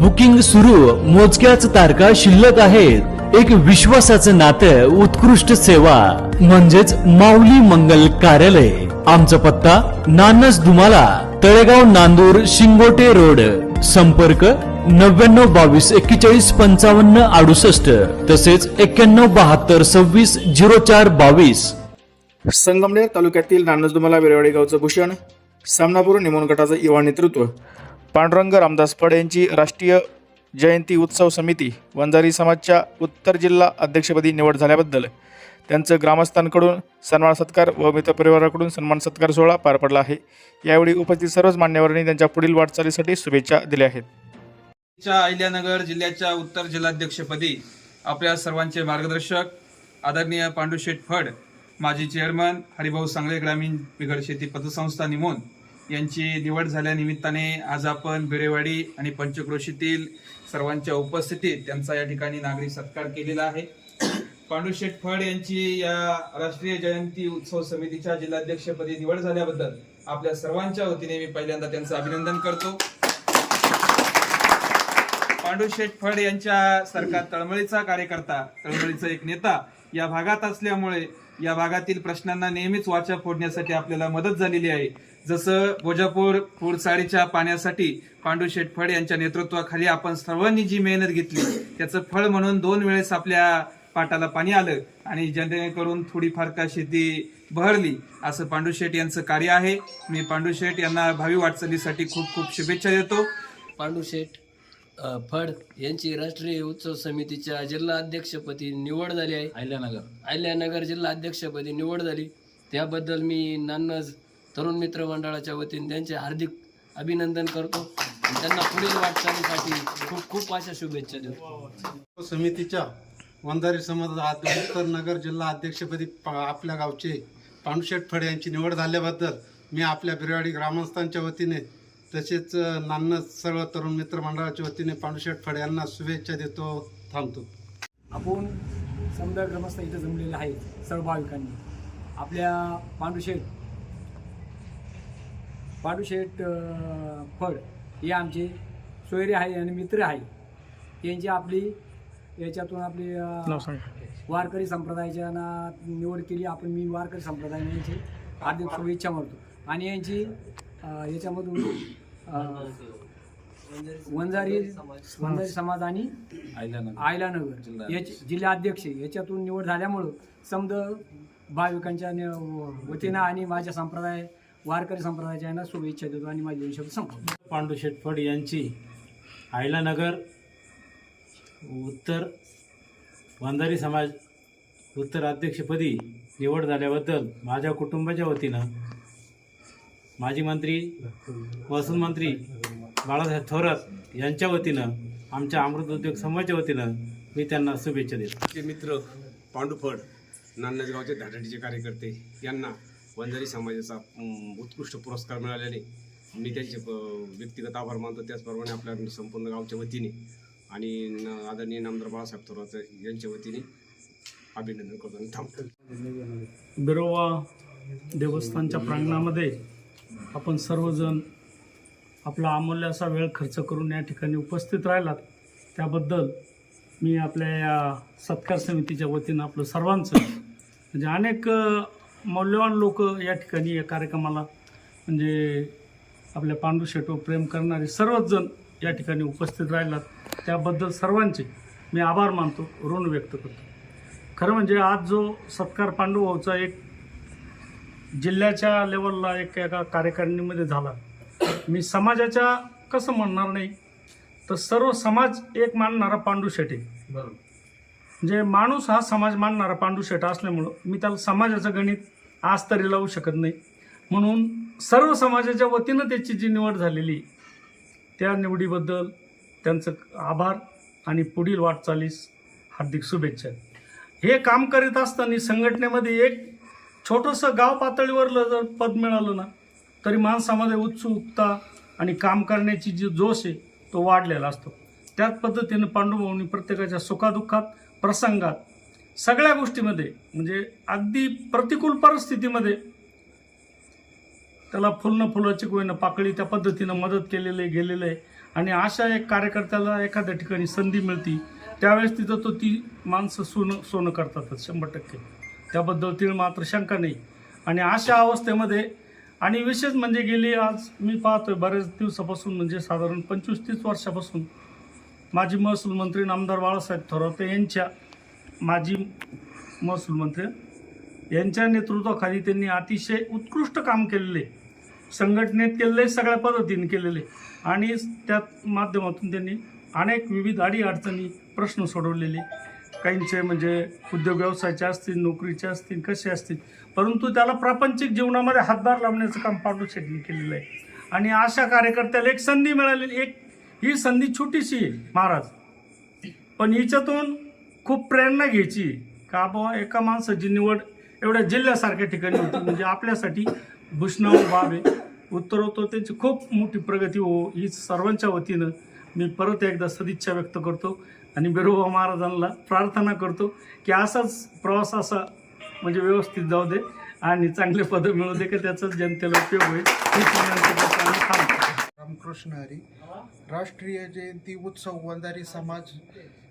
Booking सुरू मोजक्याच तारखा शिल्लक आहेत. एक विश्वासाचं नातं उत्कृष्ट सेवा. म्हणजेच माऊली मंगल कार्यालय. आमचा पत्ता नानस दुमाला तळेगाव नांदूर शिंगोटे रोड. संपर्क नव्याण्णव बावीस एक्केचाळीस पंचावन्न अडुसष्ट. तसेच एक्क्याण्णव बहात्तर सव्वीस झिरो चार बावीस. संगमनेर तालुक्यातील नानसदुमाला बेरेवाडी गावचं भूषण सामनापूर निमोन गटाचं युवा नेतृत्व. पांडुरंग रामदास फड यांची राष्ट्रीय जयंती उत्सव समिती वंजारी समाजच्या उत्तर जिल्हा अध्यक्षपदी निवड झाल्याबद्दल त्यांचं ग्रामस्थांकडून सन्मान सत्कार व मित्रपरिवाराकडून सन्मान सत्कार सोहळा पार पडला आहे. यावेळी उपस्थित सर्वच मान्यवरांनी त्यांच्या पुढील वाटचालीसाठी शुभेच्छा दिल्या आहेत. अहिल्यानगर जिल्ह्याच्या उत्तर जिल्हाध्यक्षपदी आपल्या सर्वांचे मार्गदर्शक आदरणीय पांडुशेठ फड माजी चेअरमन हरिभाऊ सांगळे ग्रामीण बिघड शेती पतसंस्था निमोन यांची निवड झाल्यानिमित्ताने आज आपण बिरेवाडी आणि पंचक्रोशीतील सर्वांच्या उपस्थितीत त्यांचा या ठिकाणी नागरिक सत्कार केलेला आहे. पांडुशेठ फड यांची या राष्ट्रीय जयंती उत्सव समितीच्या जिल्हाध्यक्षपदी निवड झाल्याबद्दल आपल्या सर्वांच्या वतीने मी पहिल्यांदा त्यांचं अभिनंदन करतो. पांडुशेठ फड यांच्या सरकार तळमळीचा कार्यकर्ता तळमळीचा एक नेता या भागात असल्यामुळे या भागातील प्रश्नांना नेहमीच वाचा फोडण्यासाठी आपल्याला मदत झालेली आहे. जसं भोजापूर फुडसाडीच्या पाण्यासाठी पांडुशेठ फड यांच्या नेतृत्वाखाली आपण सर्वांनी जी मेहनत घेतली त्याचं फळ म्हणून दोन वेळेस आपल्या पाटाला पाणी आलं आणि जेणेकरून थोडीफार का शेती बहरली असं पांडुशेठ यांचं कार्य आहे. मी पांडुशेठ यांना भावी वाटचालीसाठी खूप खूप शुभेच्छा देतो. पांडू शेठ फड यांची राष्ट्रीय उत्सव समितीच्या जिल्हा अध्यक्षपदी निवड झाली आहे. अहिल्यानगर. अहिल्यानगर जिल्हा अध्यक्षपदी निवड झाली. त्याबद्दल मी नान्नज तरुण मित्र मंडळाच्या वतीने त्यांचे हार्दिक अभिनंदन करतो. त्यांना पुढील वाटचालीसाठी खूप खूप अशा शुभेच्छा देतो. समितीच्या वंजारी समाज उत्तर नगर जिल्हा अध्यक्षपदी प- आपल्या गावचे पांडुशेठ फडे यांची निवड झाल्याबद्दल मी आपल्या बिरवाडी ग्रामस्थांच्या वतीने तसेच अ, नान्नज सर्व तरुण मित्र मंडळाच्या वतीने पांडुशेठ फडे यांना शुभेच्छा देतो थांबतो. आपण समजा ग्रामस्थ इथं जमलेले आहेत सर्व भाविकांनी. आपल्या पांडुशेठ पांडुशेठ फड हे आमचे सोयरे आहे आणि मित्र आहे. यांची आपली याच्यातून आपली वारकरी संप्रदायाच्या ना निवड केली. आपण मी वारकरी संप्रदायाने यांची हार्दिक शुभेच्छा मारतो आणि यांची याच्यामधून वंजारी वंजारी समाज आणि आयलानगर. याचे जिल्हा अध्यक्ष याच्यातून निवड झाल्यामुळं समद भाविकांच्या न- वतीनं आणि माझ्या संप्रदाय वारकरी संप्रदायाच्या यांना शुभेच्छा देतो आणि माझे शब्द संपवतो. पांडुशेठ फड यांची आयलानगर उत्तर वंजारी समाज उत्तर अध्यक्षपदी निवड झाल्याबद्दल माझ्या कुटुंबाच्या वतीनं माजी मंत्री महसूल मंत्री बाळासाहेब थोरात यांच्या वतीनं आमच्या अमृत उद्योग समूहाच्या वतीनं मी त्यांना शुभेच्छा देतो. मित्र पांडुफड नान्नजगावचे धाटाटीचे कार्यकर्ते यांना वंजारी समाजाचा उत्कृष्ट पुरस्कार मिळाल्याने मी त्यांचे व्यक्तिगत आभार मानतो. त्याचप्रमाणे आपल्या संपूर्ण गावच्या वतीने आणि न- आदरणीय नामदार बाळासाहेब थोरात यांच्या वतीने अभिनंदन करतो आणि थांबतो. बिरोवा देवस्थानच्या प्रांगणामध्ये आपण सर्वजण आपला अमूल्य असा वेळ खर्च करून या ठिकाणी उपस्थित राहिलात. त्याबद्दल मी आपल्या या सत्कार समितीच्या वतीनं आपलं सर्वांचं म्हणजे अनेक मौल्यवान लोक या ठिकाणी या कार्यक्रमाला म्हणजे आपल्या पांडुशेटवर प्रेम करणारे सर्वच जण या ठिकाणी उपस्थित राहिलात. त्याबद्दल सर्वांचे मी आभार मानतो ऋण व्यक्त करतो. खरं म्हणजे आज जो सत्कार पांडुभाऊचा एक जिल्ह्याच्या लेवलला एक एका कार्यकारिणीमध्ये झाला. मी समाजाच्या कसं म्हणणार नाही तर सर्व समाज एक मानणारा पांडू शेट. आहे म्हणजे माणूस हा समाज मानणारा पांडू शेट असल्यामुळं मी त्याला समाजाचं गणित आज तरी लावू शकत नाही. म्हणून सर्व समाजाच्या वतीनं त्याची जी निवड झालेली त्या निवडीबद्दल त्यांचं आभार आणि पुढील वाटचालीस हार्दिक शुभेच्छा. हे काम करीत असताना संघटनेमध्ये एक छोटंसं गाव पातळीवरलं जर पद मिळालं ना तरी माणसामध्ये उत्सुकता आणि काम करण्याची जी जोश आहे तो वाढलेला असतो. त्याच पद्धतीनं पांडुभाऊंनी प्रत्येकाच्या सुखादुःखात प्रसंगात सगळ्या गोष्टीमध्ये म्हणजे अगदी प्रतिकूल परिस्थितीमध्ये त्याला फुलणं फुलाची कोयनं पाकळी त्या पद्धतीनं मदत केलेलं आहे गेलेलं आहे. आणि अशा एक कार्यकर्त्याला एखाद्या ठिकाणी संधी मिळती त्यावेळेस तिथं तो ती माणसं सोनं सोनं करतातच शंभर टक्के. त्याबद्दल तीळ मात्र शंका नाही. आणि अशा अवस्थेमध्ये आणि विशेष म्हणजे गेली आज मी पाहतोय बऱ्याच दिवसापासून म्हणजे साधारण पंचवीस तीस वर्षापासून माजी महसूल मंत्री नामदार बाळासाहेब थोराते यांच्या माजी महसूल मंत्री यांच्या नेतृत्वाखाली त्यांनी अतिशय उत्कृष्ट काम केलेले संघटनेत केलेले सगळ्या पद्धतीने केलेले आणि त्यात माध्यमातून त्यांनी अनेक विविध अडीअडचणी प्रश्न सोडवलेले काहींचे म्हणजे उद्योग व्यवसायाचे असतील नोकरीचे असतील कसे असतील परंतु त्याला प्रापंचिक जीवनामध्ये हातभार लावण्याचं काम पांडू शेट्टी केलेलं आहे. आणि अशा कार्यकर्त्याला एक संधी मिळालेली एक ही संधी छोटीशी आहे महाराज. पण हिच्यातून खूप प्रेरणा घ्यायची का बाबा एका माणसाची निवड एवढ्या जिल्ह्यासारख्या ठिकाणी होती म्हणजे आपल्यासाठी भूषणावर बाब आहे. उत्तरोत्तर त्यांची खूप मोठी प्रगती हो ही सर्वांच्या वतीनं मी परत एकदा सदिच्छा व्यक्त करतो. आणि बिरोबा महाराजांना प्रार्थना करतो की असाच प्रवास असा म्हणजे व्यवस्थित जाऊ दे आणि चांगले पदं मिळू दे की त्याचाच जनतेला उपयोग होईल रामकृष्ण हरी. राष्ट्रीय जयंती उत्सव वंजारी समाज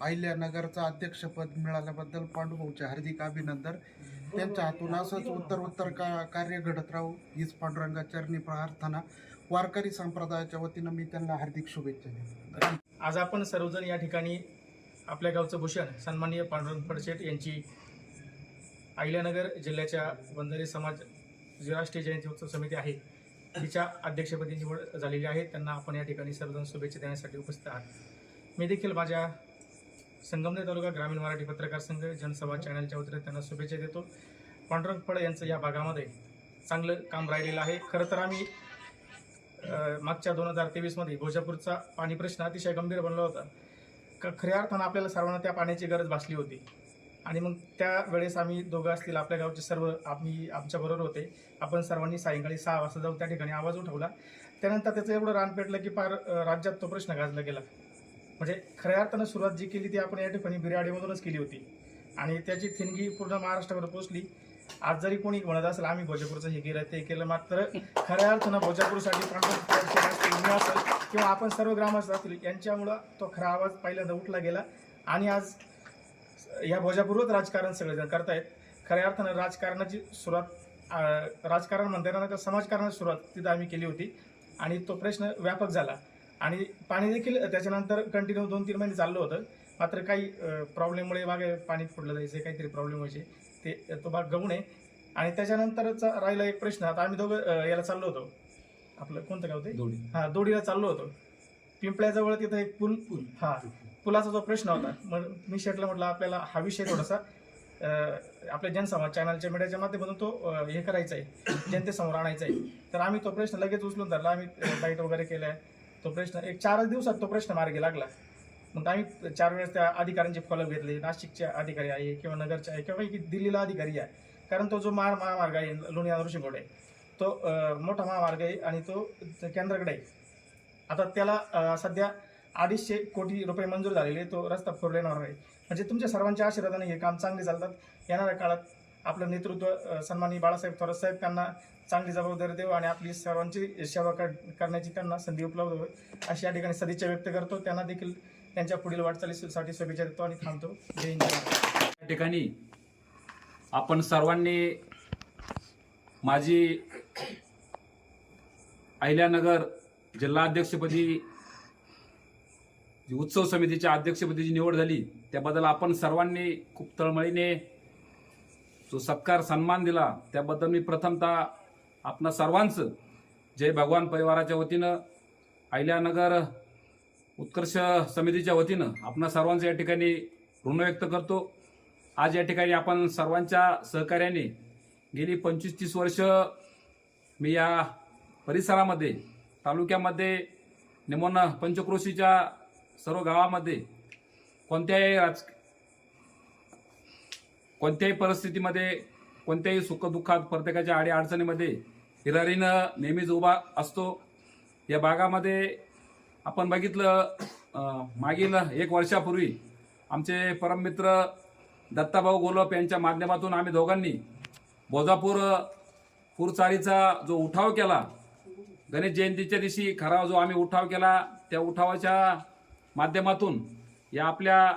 अहिल्यानगरचं अध्यक्षपद मिळाल्याबद्दल पांडुभाऊचे हार्दिक अभिनंदन. त्यांच्या हातून असंच उत्तर उत्तर का कार्य घडत राहू हीच पांडुरंगा चरणी प्रार्थना. वारकरी संप्रदायाच्या वतीनं मी त्यांना हार्दिक शुभेच्छा देतो. आज आपण सर्वजण या ठिकाणी आपल्या गावचं भूषण सन्माननीय पांडुरंग फडशेट यांची अहिल्यानगर जिल्ह्याच्या वंजारी समाज जी राष्ट्रीय जयंती उत्सव समिती आहे. तिच्या अध्यक्षपदी निवड झालेली आहे. त्यांना आपण या ठिकाणी सर्वजण शुभेच्छा देण्यासाठी उपस्थित आहात. मी देखील माझ्या संगमनेर तालुका ग्रामीण मराठी पत्रकार संघ जनसभा चॅनलच्या वतीने त्यांना शुभेच्छा देतो. पांडुरंग फड यांचं या भागामध्ये चांगलं काम राहिलेलं आहे. खरं तर आम्ही मागच्या दोन हजार तेवीसमध्ये भोजापूरचा पाणी प्रश्न अतिशय गंभीर बनला होता. का खऱ्या अर्थानं आपल्याला सर्वांना त्या पाण्याची गरज भासली होती. आणि मग त्या वेळेस आम्ही दोघं असतील आपल्या गावचे सर्व आम्ही आमच्याबरोबर होते. आपण सर्वांनी सायंकाळी सहा वाजता जाऊन त्या ठिकाणी आवाज उठवला. त्यानंतर त्याचं एवढं रान पेटलं की फार राज्यात तो प्रश्न गाजला गेला. म्हणजे खऱ्या अर्थानं सुरुवात जी केली ती आपण या ठिकाणी बिराडीमधूनच केली होती. आणि त्याची थिणगी पूर्ण महाराष्ट्रावर पोहोचली. आज जरी कोणी म्हणत असेल आम्ही भोजापूरचं हे केलं ते केलं मात्र खऱ्या अर्थानं भोजापूरसाठी असेल किंवा आपण सर्व ग्रामस्थ असतील यांच्यामुळं तो खरा आवाज पहिल्यांदा उठला गेला. आणि आज या भोजापूर्वत राजकारण सगळेजण करतायत. खऱ्या अर्थानं राजकारणाची सुरुवात राजकारण म्हणताना येणार नाही तर समाजकारणाची सुरुवात तिथं आम्ही केली होती. आणि तो प्रश्न व्यापक झाला. आणि पाणी देखील त्याच्यानंतर कंटिन्यू दोन तीन महिने चाललं होतं. मात्र काही प्रॉब्लेममुळे मागे पाणी फुटलं जायचं काहीतरी प्रॉब्लेम व्हायचे ते तो भाग गहू नये. आणि त्याच्यानंतरचा राहिला एक प्रश्न. आता आम्ही दोघं याला चाललो होतो. आपलं कोणतं गाव ते? दोडी हा दोडीला चाललो होतो. पिंपळ्याजवळ तिथं एक पूल हा पुलाचा जो प्रश्न होता मग मी शेटला म्हटलं आपल्याला हा विषय थोडासा आपल्या जनसमाज चॅनलच्या मीडियाच्या माध्यमातून तो हे करायचा आहे जनतेसमोर आणायचा आहे तर आम्ही तो प्रश्न लगेच उचलून धरला आम्ही बाईट वगैरे केलाय. तो प्रश्न एक चारच दिवसात तो प्रश्न मार्गी लागला. मग आम्ही चार वेळेस त्या अधिकाऱ्यांचे फॉलो घेतले. नाशिकचे अधिकारी आहे किंवा नगरचे आहे किंवा दिल्लीला अधिकारी आहे. कारण तो जो महा महामार्ग आहे लोणी ऋषीकोट आहे तो मोठा महामार्ग आहे आणि तो केंद्राकडे आहे. आता त्याला सध्या अडीचशे कोटी रुपये मंजूर झालेले तो रस्ता फोरलेनवर आहे. म्हणजे तुमच्या सर्वांच्या आशीर्वादाने हे काम चांगले चालतात. येणाऱ्या काळात आपलं नेतृत्व सन्मानी बाळासाहेब थोरात साहेब त्यांना चांगली जबाबदारी देऊ आणि आपली सर्वांची सेवा कर करण्याची त्यांना संधी उपलब्ध होईल. अशी या ठिकाणी सदिच्छा व्यक्त करतो. त्यांना देखील त्यांच्या पुढील वाटचालीसाठी शुभेच्छा देतो आणि थांबतो. जय हिंद. या ठिकाणी आपण सर्वांनी माझी अहिल्यानगर जिल्हा अध्यक्षपदी जी उत्सव समितीच्या अध्यक्षपदी जी निवड झाली त्याबद्दल आपण सर्वांनी खूप तळमळीने जो सत्कार सन्मान दिला त्याबद्दल मी प्रथमतः आपणा सर्वांचं जय भगवान परिवाराच्या वतीनं अहिल्यानगर उत्कर्ष समितीच्या वतीनं आपणा सर्वांचं या ठिकाणी ऋण व्यक्त करतो. आज या ठिकाणी आपण सर्वांच्या सहकार्याने गेली पंचवीस तीस वर्ष मी या परिसरामध्ये तालुक्यामध्ये निमोन पंचक्रोशीच्या सर्व गावामध्ये कोणत्याही राज कोणत्याही परिस्थितीमध्ये कोणत्याही सुखदुःखात प्रत्येकाच्या आडी अडचणीमध्ये हिरारीनं नेहमीच उभा असतो. या भागामध्ये आपण बघितलं मागील एक वर्षापूर्वी आमचे परममित्र दत्ताभाऊ गोलप यांच्या माध्यमातून आम्ही दोघांनी बोजापूर पूरचारीचा जो उठाव केला गणेश जयंतीच्या दिवशी खरा जो आम्ही उठाव केला त्या उठावाच्या माध्यमातून या आपल्या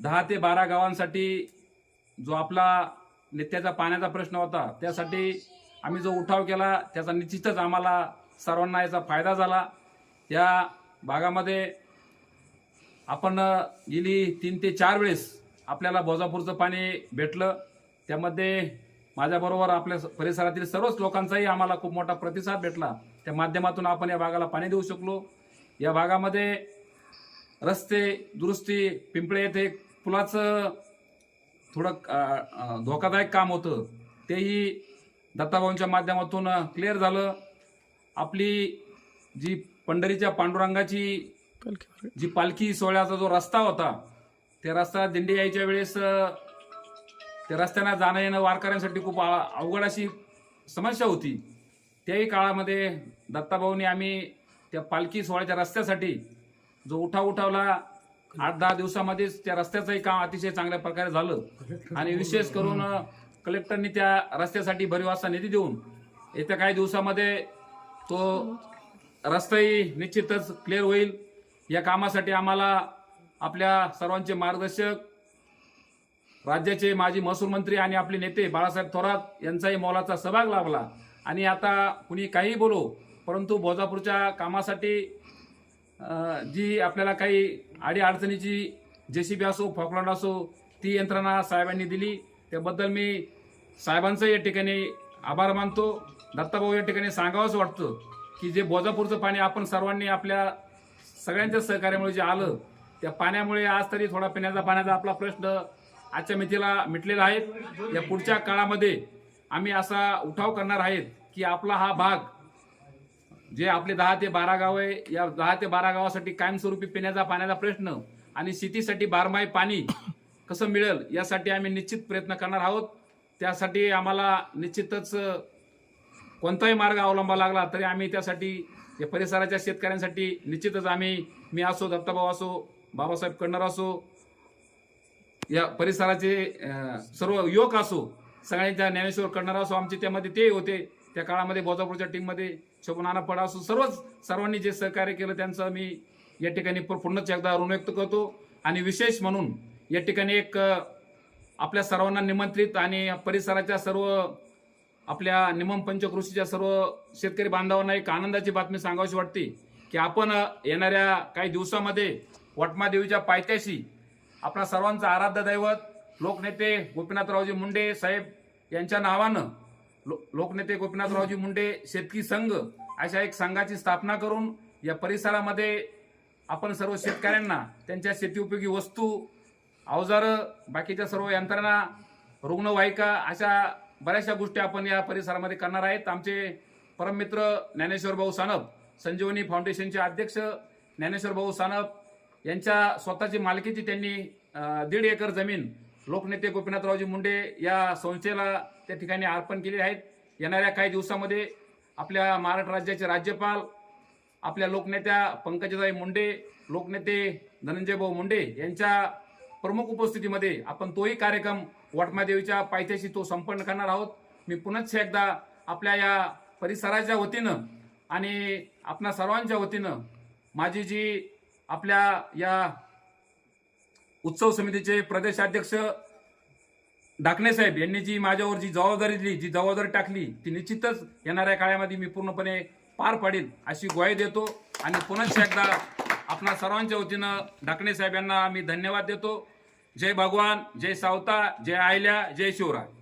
दहा ते बारा गावांसाठी जो आपला नित्याचा पाण्याचा प्रश्न होता त्यासाठी आम्ही जो उठाव केला त्याचा निश्चितच आम्हाला सर्वांना याचा फायदा झाला. या भागामध्ये आपण गेली तीन ते चार वेळेस आपल्याला बोजापूरचं पाणी भेटलं. त्यामध्ये माझ्याबरोबर आपल्या परिसरातील सर्वच लोकांचाही आम्हाला खूप मोठा प्रतिसाद भेटला. त्या माध्यमातून आपण या भागाला पाणी देऊ शकलो. या भागामध्ये रस्ते दुरुस्ती पिंपळे येथे पुलाचं थोडं धोकादायक काम होतं. तेही दत्ताभाऊंच्या माध्यमातून क्लिअर झालं. आपली जी पंढरीच्या पांडुरंगाची जी पालखी सोहळ्याचा जो रस्ता होता त्या रस्ता दिंडी यायच्या वेळेस ते त्या रस्त्यानं जाणं येणं वारकऱ्यांसाठी खूप अवघड अशी समस्या होती. त्याही काळामध्ये दत्ताभाऊनी आम्ही त्या पालखी सोहळ्याच्या रस्त्यासाठी जो उठाव उठावला आठ दहा दिवसामध्येच त्या रस्त्याचंही काम अतिशय चांगल्या प्रकारे झालं. आणि विशेष करून कलेक्टरनी त्या रस्त्यासाठी भरीव असा निधी देऊन येत्या काही दिवसामध्ये तो रस्ताही निश्चितच क्लिअर होईल. या कामासाठी आम्हाला आपल्या सर्वांचे मार्गदर्शक राज्याचे माजी महसूल मंत्री आणि आपले नेते बाळासाहेब थोरात यांचाही मोलाचा सहभाग लाभला. आणि आता कुणी काही बोलो परंतु भोजापूरच्या कामासाठी जी आपल्याला काही अडीअडचणीची जे सी बी असो फॉकलँड असो ती यंत्रणा साहेबांनी दिली. त्याबद्दल मी साहेबांचं या ठिकाणी आभार मानतो. दत्ताभाऊ या ठिकाणी सांगावंच वाटतं की जे बोजापूरचं पाणी आपण सर्वांनी आपल्या सगळ्यांच्या सहकार्यामुळे जे आलं त्या पाण्यामुळे आज तरी थोडा पिण्याचा पाण्याचा आपला प्रश्न आजच्या मितीला मिटलेला आहेत. या पुढच्या काळामध्ये आम्ही असा उठाव करणार आहेत की आपला हा भाग जे आपले दहा ते बारा गाव आहे या दहा ते बारा गावासाठी कायमस्वरूपी पिण्याचा पाण्याचा प्रश्न आणि शेतीसाठी बारमाही पाणी कसं मिळेल यासाठी आम्ही निश्चित प्रयत्न करणार आहोत. त्यासाठी आम्हाला निश्चितच कोणताही मार्ग अवलंबा लागला तरी आम्ही त्यासाठी या परिसराच्या शेतकऱ्यांसाठी निश्चितच आम्ही मी असो दत्ताभाऊ असो बाबासाहेब कन्नर असो या परिसराचे सर्व युवक असो सगळ्यांच्या ज्ञानेश्वर करणार असो आमचे त्यामध्ये ते होते. त्या काळामध्ये बोजापूरच्या टीममध्ये शोभनाना पडा असो सर्वच सर्वांनी जे सहकार्य केलं त्यांचं मी या ठिकाणी पूर्णच एकदा ऋण व्यक्त करतो. आणि विशेष म्हणून या ठिकाणी एक आपल्या सर्वांना निमंत्रित आणि परिसराच्या सर्व आपल्या निमम पंचकृषीच्या सर्व शेतकरी बांधवांना एक आनंदाची बातमी सांगावीशी वाटते की आपण येणाऱ्या काही दिवसामध्ये वटमादेवीच्या पायथ्याशी आपला सर्वांचं आराध्य दैवत लोकनेते गोपीनाथरावजी मुंडे साहेब यांच्या नावानं लो- लोकनेते गोपीनाथरावजी मुंडे शेतकी संघ अशा एक संघाची स्थापना करून या परिसरामध्ये आपण सर्व शेतकऱ्यांना त्यांच्या शेतीउपयोगी वस्तू अवजारं बाकीच्या सर्व यंत्रणा रुग्णवाहिका अशा बऱ्याचशा गोष्टी आपण या परिसरामध्ये करणार आहेत. आमचे परममित्र ज्ञानेश्वर भाऊ सानप संजीवनी फाउंडेशनचे अध्यक्ष ज्ञानेश्वर भाऊ सानप यांच्या स्वतःची मालकीची त्यांनी दीड एकर जमीन लोकनेते गोपीनाथरावजी मुंडे या संस्थेला त्या ठिकाणी अर्पण केली आहेत. येणाऱ्या काही दिवसामध्ये आपल्या महाराष्ट्र राज्याचे राज्यपाल आपल्या लोकनेत्या पंकजाताई मुंडे लोकनेते धनंजय भाऊ मुंडे यांच्या प्रमुख उपस्थितीमध्ये आपण तोही कार्यक्रम वटमादेवीच्या पायथ्याशी तो संपन्न करणार आहोत. मी पुनश्च एकदा आपल्या या परिसराच्या वतीनं आणि आपणा सर्वांच्या वतीनं माझी जी आपल्या या उत्सव समितीचे प्रदेशाध्यक्ष डाकणे साहेब यांनी जी माझ्यावर जी जबाबदारी दिली जी जबाबदारी टाकली ती निश्चितच येणाऱ्या काळामध्ये मी पूर्णपणे पार पाडेल अशी ग्वाही देतो आणि पुनश्च एकदा आपणा सर्वांच्या वतीनं डाकणे साहेब यांना मी धन्यवाद देतो. जय भगवान जय सावता जय आयल्या जय शिवराय.